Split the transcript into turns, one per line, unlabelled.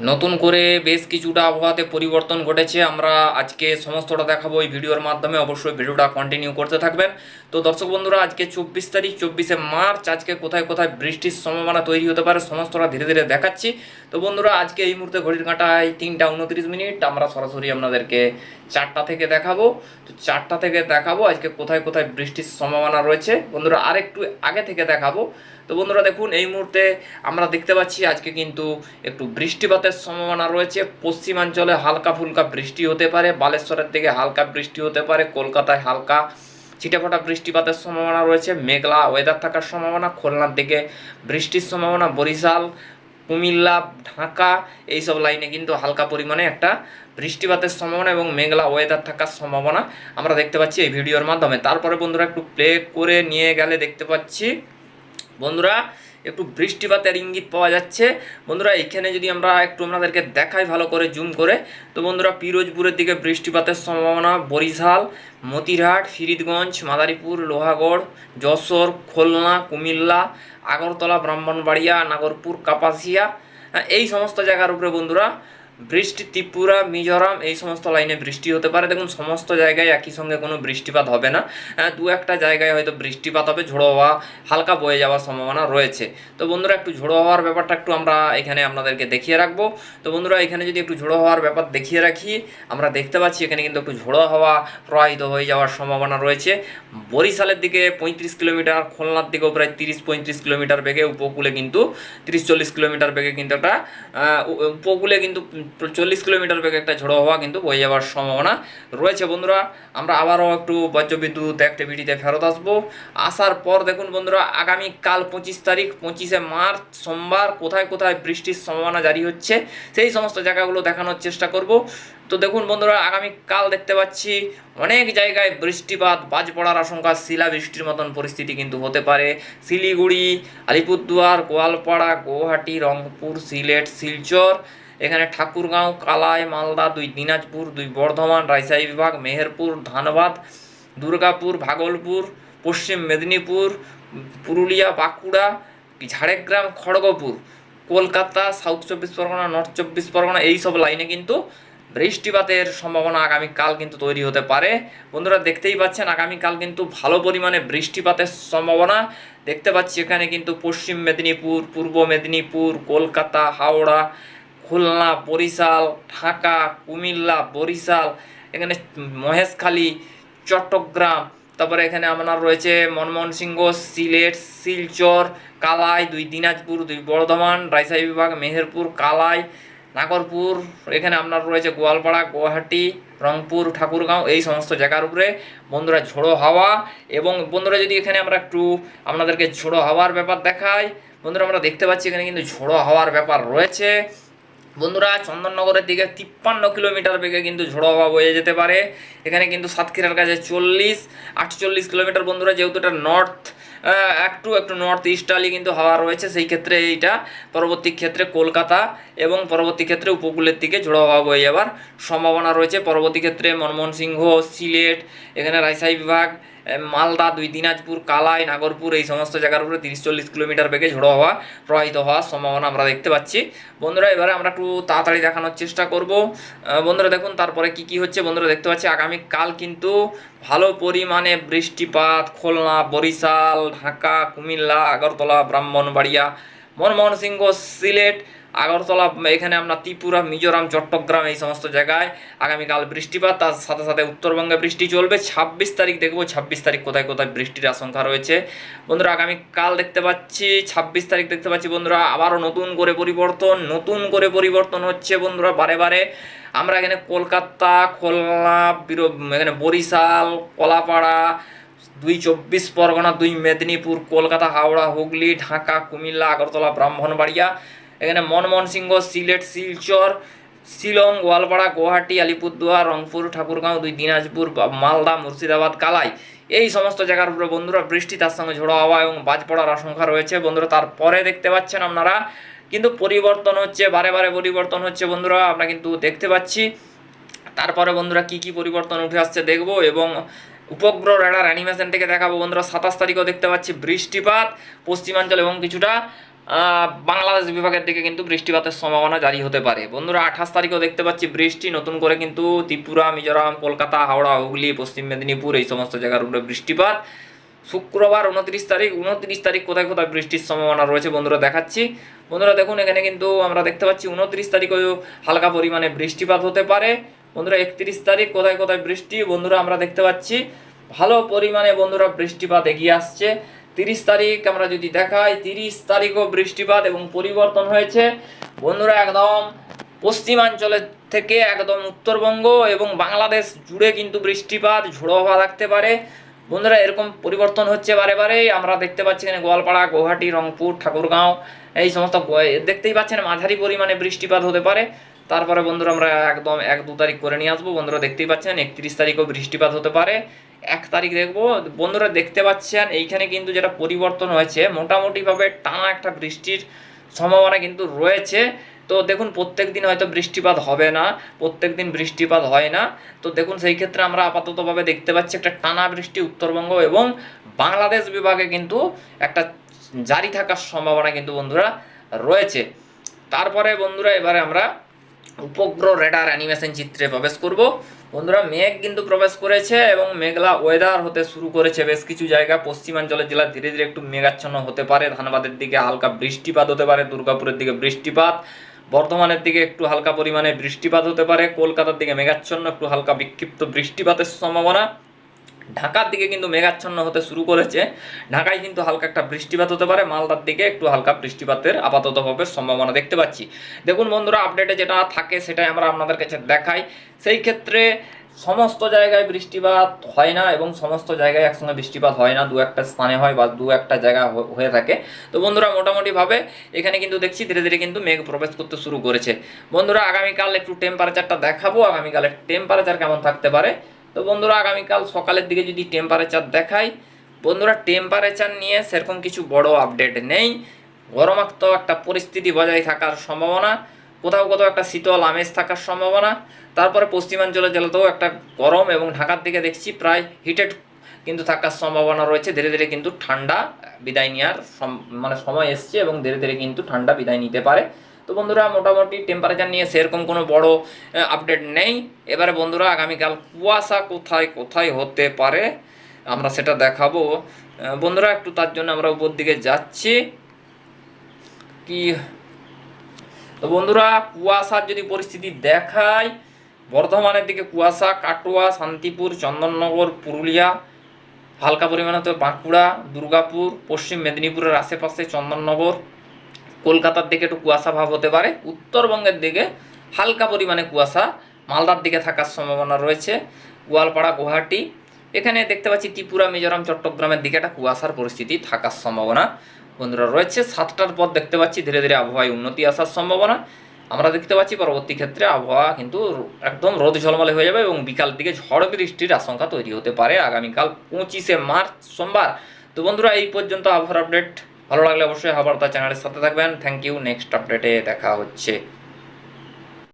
নতুন করে বেশ কিছুটা আবহাওয়াতে পরিবর্তন ঘটেছে। আমরা আজকে সমস্তটা দেখাবো এই ভিডিওর মাধ্যমে। অবশ্যই ভিডিওটা কন্টিনিউ করতে থাকবেন। তো দর্শক বন্ধুরা, আজকে চব্বিশ তারিখ, চব্বিশে মার্চ, আজকে কোথায় কোথায় বৃষ্টির সম্ভাবনা তৈরি হতে পারে সমস্তটা ধীরে ধীরে দেখাচ্ছি। তো বন্ধুরা, আজকে এই মুহূর্তে ঘড়ির কাঁটায় তিনটা উনত্রিশ মিনিট। আমরা সরাসরি আপনাদেরকে চারটা থেকে দেখাবো। তো চারটা থেকে দেখাবো। আজকে কোথায় কোথায় বৃষ্টির সম্ভাবনা রয়েছে। বন্ধুরা, আরেকটু আগে থেকে দেখাবো। তো বন্ধুরা, দেখুন, এই মুহূর্তে আমরা দেখতে পাচ্ছি আজকে কিন্তু একটু বৃষ্টিপাতের সম্ভাবনা রয়েছে। পশ্চিমাঞ্চলে হালকা ফুলকা বৃষ্টি হতে পারে। বালেশ্বরের দিকে হালকা বৃষ্টি হতে পারে। কলকাতায় হালকা ছিটেফোঁটা বৃষ্টিপাতের সম্ভাবনা রয়েছে। মেঘলা ওয়েদার থাকার সম্ভাবনা। খুলনার দিকে বৃষ্টির সম্ভাবনা। বরিশাল কুমিল্লা, ঢাকা, এইসব লাইনে কিন্তু হালকা পরিমাণে একটা বৃষ্টিপাতের সম্ভাবনা এবং মেঘলা ওয়েদার থাকার সম্ভাবনা আমরা দেখতে পাচ্ছি এই ভিডিওর মাধ্যমে। তারপরে বন্ধুরা একটু প্লে করে নিয়ে গেলে দেখতে পাচ্ছি, বন্ধুরা একটু বৃষ্টিপাতের ইঙ্গিত পাওয়া যাচ্ছে। বন্ধুরা এখানে যদি আমরা একটু আপনাদেরকে দেখাই ভালো করে জুম করে তো বন্ধুরা পিরোজপুরের দিকে বৃষ্টিপাতের সম্ভাবনা বরিশাল মতিরহাট ফিরিদগঞ্জ মাদারীপুর লোহাগড় যশোর খুলনা কুমিল্লা আগরতলা ব্রাহ্মণবাড়িয়া নাগরপুর কাপাসিয়া হ্যাঁ, এই সমস্ত জায়গার উপরে বন্ধুরা বৃষ্টি, ত্রিপুরা, মিজোরাম, এই সমস্ত লাইনে বৃষ্টি হতে পারে। দেখুন, সমস্ত জায়গায় একই সঙ্গে কোনো বৃষ্টিপাত হবে না। দু একটা জায়গায় হয়তো বৃষ্টিপাত হবে, ঝোড়ো হওয়া হালকা বয়ে যাওয়ার সম্ভাবনা রয়েছে। তো বন্ধুরা, একটু ঝোড়ো হওয়ার ব্যাপারটা একটু আমরা এখানে আপনাদেরকে দেখিয়ে রাখব। তো বন্ধুরা, এখানে যদি একটু ঝোড়ো হওয়ার ব্যাপার দেখিয়ে রাখি, আমরা দেখতে পাচ্ছি এখানে কিন্তু একটু ঝোড়ো হওয়া প্রবাহিত হয়ে যাওয়ার সম্ভাবনা রয়েছে। বরিশালের দিকে পঁয়ত্রিশ কিলোমিটার, খুলনার দিকেও প্রায় তিরিশ, পঁয়ত্রিশ কিলোমিটার বেগে, উপকূলে কিন্তু তিরিশ, চল্লিশ কিলোমিটার বেগে কিন্তু একটা উপকূলে কিন্তু চল্লিশ কিলোমিটার বেগে একটা ঝোড়ো হওয়া কিন্তু বয়ে যাওয়ার সম্ভাবনা রয়েছে। বন্ধুরা, আমরা আবারও একটু বজ্রবিদ্যুৎ অ্যাক্টিভিটিতে ফেরত আসব। আসার পর দেখুন বন্ধুরা, আগামী কাল পঁচিশ তারিখ, পঁচিশে মার্চ, সোমবার কোথায় কোথায় বৃষ্টির সম্ভাবনা জারি হচ্ছে, সেই সমস্ত জায়গাগুলো দেখানোর চেষ্টা করব। তো দেখুন বন্ধুরা, আগামী কাল দেখতে পাচ্ছি অনেক জায়গায় বৃষ্টিপাত, বাজ পড়ার আশঙ্কা শিলা বৃষ্টির মতন পরিস্থিতি কিন্তু হতে পারে। শিলিগুড়ি, আলিপুরদুয়ার, গোয়ালপাড়া, গুয়াহাটি, রংপুর, সিলেট, শিলচর এখানে ঠাকুরগাঁও, কালাই, মালদা, দুই দিনাজপুর, দুই বর্ধমান, রাজশাহী বিভাগ, মেহেরপুর, ধানবাদ, দুর্গাপুর, ভাগলপুর, পশ্চিম মেদিনীপুর, পুরুলিয়া, বাঁকুড়া, ঝাড়গ্রাম, খড়গপুর, কলকাতা, সাউথ চব্বিশ পরগনা, নর্থ চব্বিশ পরগনা, এই সব লাইনে কিন্তু বৃষ্টিপাতের সম্ভাবনা আগামীকাল কিন্তু তৈরি হতে পারে। বন্ধুরা, দেখতেই পাচ্ছেন, আগামীকাল কিন্তু ভালো পরিমাণে বৃষ্টিপাতের সম্ভাবনা। দেখতে পাচ্ছি এখানে কিন্তু পশ্চিম মেদিনীপুর, পূর্ব মেদিনীপুর, কলকাতা, হাওড়া খুলনা, বরিশাল, ঢাকা, কুমিল্লা, বরিশাল, এখানে মহেশখালী, চট্টগ্রাম, তারপরে এখানে আপনার রয়েছে মনমোহনসিংহ, সিলেট, শিলচর, কালাই, দুই দিনাজপুর, দুই বর্ধমান, রাজশাহী বিভাগ, মেহেরপুর, কালাই, নাগরপুর, এখানে আপনার রয়েছে গোয়ালপাড়া, গুয়াহাটি, রংপুর, ঠাকুরগাঁও, এই সমস্ত জায়গার উপরে বন্ধুরা ঝোড়ো হাওয়া এবং বন্ধুরা যদি এখানে আমরা একটু আপনাদেরকে ঝোড়ো হাওয়ার ব্যাপার দেখাই, বন্ধুরা আমরা দেখতে পাচ্ছি এখানে কিন্তু ঝোড়ো হাওয়ার ব্যাপার রয়েছে। বন্ধুরা, চন্দননগরের দিকে তিপ্পান্ন কিলোমিটার বেগে কিন্তু ঝোড়ো হাওয়া বয়ে যেতে পারে। এখানে কিন্তু সাতক্ষীরার কাছে চল্লিশ, আটচল্লিশ কিলোমিটার বন্ধুরা, যেহেতু এটা নর্থ একটু একটু নর্থ ইস্টালি কিন্তু হাওয়া রয়েছে, সেই ক্ষেত্রে এইটা পরবর্তী ক্ষেত্রে কলকাতা এবং পরবর্তী ক্ষেত্রে উপকূলের দিকে ঝোড়ো হাওয়া বয়ে যাওয়ার সম্ভাবনা রয়েছে। পরবর্তী ক্ষেত্রে মনমোহন সিংহ, সিলেট, এখানে রাজশাহী বিভাগ মালদা, দুই দিনাজপুর, কালাই, নাগরপুর, এই সমস্ত জায়গার উপরে তিরিশ চল্লিশ কিলোমিটার বেগে ঝোড়ো হওয়া প্রবাহিত হওয়ার সম্ভাবনা আমরা দেখতে পাচ্ছি। বন্ধুরা, এবারে আমরা একটু তাড়াতাড়ি দেখানোর চেষ্টা করব। বন্ধুরা, দেখুন তারপরে কি কি হচ্ছে? বন্ধুরা, দেখতে পাচ্ছি আগামীকাল কিন্তু ভালো পরিমাণে বৃষ্টিপাত, খুলনা, বরিশাল, ঢাকা, কুমিল্লা, আগরতলা, ব্রাহ্মণবাড়িয়া মনমোহন সিংহ, সিলেট, আগরতলা, এখানে আমরা ত্রিপুরা, মিজোরাম, চট্টগ্রাম এই সমস্ত জায়গায় আগামীকাল বৃষ্টিপাত, তার সাথে সাথে উত্তরবঙ্গে বৃষ্টি চলবে। ছাব্বিশ তারিখ দেখব, ছাব্বিশ তারিখ কোথায় কোথায় বৃষ্টির আশঙ্কা রয়েছে। বন্ধুরা, আগামীকাল দেখতে পাচ্ছি, ছাব্বিশ তারিখ দেখতে পাচ্ছি বন্ধুরা, আবারও নতুন করে পরিবর্তন, নতুন করে পরিবর্তন হচ্ছে বন্ধুরা বারে বারে। আমরা এখানে কলকাতা, খুলনা এখানে বরিশাল, কলাপাড়া দুই চব্বিশ পরগনা, দুই মেদিনীপুর, কলকাতা, হাওড়া, হুগলি, ঢাকা, কুমিল্লা, আগরতলা, ব্রাহ্মণবাড়িয়া, এখানে মনমোহনসিংহ, সিলেট, শিলচর, শিলং, গোয়ালপাড়া, গুয়াহাটি, আলিপুরদুয়ার, রংপুর, ঠাকুরগাঁও, দুই দিনাজপুর মালদা, মুর্শিদাবাদ, কালাই। এই সমস্ত জায়গার উপরে বন্ধুরা বৃষ্টি, তার সঙ্গে ঝোড়ো হাওয়া এবং বাজ পড়ার আশঙ্কা রয়েছে। বন্ধুরা, তারপরে দেখতে পাচ্ছেন আপনারা, কিন্তু পরিবর্তন হচ্ছে, বারে বারে পরিবর্তন হচ্ছে বন্ধুরা, আমরা কিন্তু দেখতে পাচ্ছি। তারপরে বন্ধুরা কি কি পরিবর্তন উঠে আসছে দেখব এবং উপগ্রহ রেডার অ্যানিমেশন থেকে দেখাবো বন্ধুরা। সাতাশ তারিখও দেখতে পাচ্ছি বৃষ্টিপাত, পশ্চিমাঞ্চল এবং কিছুটা বাংলাদেশ বিভাগের দিকে কিন্তু বৃষ্টিপাতের সম্ভাবনা জারি হতে পারে। বন্ধুরা, আঠাশ তারিখও দেখতে পাচ্ছি বৃষ্টি, নতুন করে কিন্তু ত্রিপুরা, মিজোরাম, কলকাতা, হাওড়া, হুগলি, পশ্চিম মেদিনীপুর এই সমস্ত জায়গার উপরে বৃষ্টিপাত। শুক্রবার উনত্রিশ তারিখ উনত্রিশ তারিখ কোথায় কোথায় বৃষ্টির সম্ভাবনা রয়েছে বন্ধুরা দেখাচ্ছি। বন্ধুরা দেখুন, এখানে কিন্তু আমরা দেখতে পাচ্ছি উনত্রিশ তারিখেও হালকা পরিমাণে বৃষ্টিপাত হতে পারে। বন্ধুরা, একত্রিশ তারিখ, কোথায় কোথায় বৃষ্টি? বন্ধুরা, আমরা দেখতে পাচ্ছি ভালো পরিমাণে বন্ধুরা বৃষ্টিপাত এগিয়ে আসছে। তিরিশ তারিখ, আমরা যদি দেখাই, তিরিশ তারিখও বৃষ্টিপাত এবং পরিবর্তন হয়েছে। বন্ধুরা, একদম পশ্চিমাঞ্চলের থেকে একদম উত্তরবঙ্গ এবং বাংলাদেশ জুড়ে কিন্তু বৃষ্টিপাত ঝোড়ো হওয়া থাকতে পারে। বন্ধুরা, এরকম পরিবর্তন হচ্ছে বারে বারে আমরা দেখতে পাচ্ছি এখানে গোয়ালপাড়া গুয়াহাটি রংপুর, ঠাকুরগাঁও, এই সমস্ত দেখতেই পাচ্ছেন মাঝারি পরিমাণে বৃষ্টিপাত হতে পারে। তারপরে বন্ধুরা আমরা একদম এক দু তারিখ করে নিয়ে আসব। বন্ধুরা দেখতেই পাচ্ছেন, একত্রিশ তারিখও বৃষ্টিপাত হতে পারে। এক তারিখ দেখব। বন্ধুরা দেখতে পাচ্ছেন, এইখানে কিন্তু যেটা পরিবর্তন হয়েছে, মোটামুটিভাবে টানা একটা বৃষ্টির সম্ভাবনা কিন্তু রয়েছে। তো দেখুন, প্রত্যেক দিন হয়তো বৃষ্টিপাত হবে না, প্রত্যেক দিন বৃষ্টিপাত হয় না। তো দেখুন, সেই ক্ষেত্রে আমরা আপাততভাবে দেখতে পাচ্ছি একটা টানা বৃষ্টি উত্তরবঙ্গ এবং বাংলাদেশ বিভাগে কিন্তু একটা জারি থাকার সম্ভাবনা কিন্তু বন্ধুরা রয়েছে। তারপরে বন্ধুরা এবারে আমরা উপগ্রহ রেডার অ্যানিমেশন চিত্রে প্রবেশ করব। বন্ধুরা, মেঘ কিন্তু প্রবেশ করেছে এবং মেঘলা ওয়েদার হতে শুরু করেছে। বেশ কিছু জায়গা পশ্চিমাঞ্চলের জেলা ধীরে ধীরে একটু মেঘাচ্ছন্ন হতে পারে। ধানবাদের দিকে হালকা বৃষ্টিপাত হতে পারে, দুর্গাপুরের দিকে বৃষ্টিপাত। বর্ধমানের দিকে একটু হালকা পরিমাণে বৃষ্টিপাত হতে পারে। কলকাতার দিকে মেঘাচ্ছন্ন, একটু হালকা বিক্ষিপ্ত বৃষ্টিপাতের সম্ভাবনা। ঢাকার দিকে কিন্তু মেঘাচ্ছন্ন হতে শুরু করেছে। ঢাকায় কিন্তু হালকা একটা বৃষ্টিপাত হতে পারে, মালদার দিকে একটু হালকা বৃষ্টিপাতের আপাততভাবে সম্ভাবনা দেখতে পাচ্ছি। দেখুন বন্ধুরা আপডেটে যেটা থাকে সেটাই আমরা আপনাদের কাছে দেখাই। সেই ক্ষেত্রে সমস্ত জায়গায় বৃষ্টিপাত হয় না এবং সমস্ত জায়গায় একসঙ্গে বৃষ্টিপাত হয় না, দু একটা স্থানে হয় বা দু একটা জায়গা হয়ে থাকে। তো বন্ধুরা, মোটামুটিভাবে এখানে কিন্তু দেখছি ধীরে ধীরে কিন্তু মেঘ প্রবেশ করতে শুরু করেছে। বন্ধুরা, আগামীকাল একটু টেম্পারেচারটা দেখাবো। আগামীকালের টেম্পারেচার কেমন থাকতে পারে? তো বন্ধুরা, আগামীকাল সকালের দিকে যদি টেম্পারেচার দেখাই, বন্ধুরা টেম্পারেচার নিয়ে সেরকম কিছু বড় আপডেট নেই। গরমাক্ত একটা পরিস্থিতি বজায় থাকার সম্ভাবনা, কোথাও কোথাও একটা শীতল আমেজ থাকার সম্ভাবনা, তারপরে পশ্চিমাঞ্চলের জেলাতেও একটা গরম এবং ঢাকার দিকে দেখছি প্রায় হিটেড কিন্তু থাকার সম্ভাবনা রয়েছে। ধীরে ধীরে কিন্তু ঠান্ডা বিদায় নেওয়ার মানে সময় এসছে এবং ধীরে ধীরে কিন্তু ঠান্ডা বিদায় নিতে পারে। তো বন্ধুরা, মোটামুটি টেম্পারেচার নিয়ে সেরকম কোনো বড় আপডেট নেই। এবারে বন্ধুরা, আগামীকাল কুয়াশা কোথায় কোথায় হতে পারে, আমরা সেটা দেখাবো। বন্ধুরা, একটু তার জন্য আমরা উপর দিকে যাচ্ছি। কি? তো বন্ধুরা, কুয়াশার যদি পরিস্থিতি দেখায়, বর্ধমানের দিকে কুয়াশা, কাটোয়া, শান্তিপুর, চন্দননগর, পুরুলিয়া, হালকা পরিমাণে তো বাঁকুড়া, দুর্গাপুর, পশ্চিম মেদিনীপুরের আশেপাশে চন্দননগর কলকাতার দিকে একটু কুয়াশা ভাব হতে পারে, উত্তরবঙ্গের দিকে হালকা পরিমাণে কুয়াশা, মালদার দিকে থাকার সম্ভাবনা রয়েছে, গোয়ালপাড়া, গুয়াহাটি, এখানে দেখতে পাচ্ছি ত্রিপুরা, মিজোরাম, চট্টগ্রামের দিকে একটা কুয়াশার পরিস্থিতি থাকার সম্ভাবনা বন্ধুরা রয়েছে। সাতটার পর দেখতে পাচ্ছি ধীরে ধীরে আবহাওয়ায় উন্নতি আসার সম্ভাবনা। আমরা দেখতে পাচ্ছি পরবর্তী ক্ষেত্রে আবহাওয়া কিন্তু একদম রোদ ঝলমলে হয়ে যাবে এবং বিকাল দিকে ঝড় বৃষ্টির আশঙ্কা তৈরি হতে পারে। আগামীকাল পঁচিশে মার্চ সোমবার। তো বন্ধুরা এই পর্যন্ত আবহাওয়ার আপডেট। ভালো লাগলে অবশ্যই আবার তার চ্যানেলের সাথে থাকবেন। থ্যাংক ইউ নেক্সট আপডেটে দেখা হচ্ছে।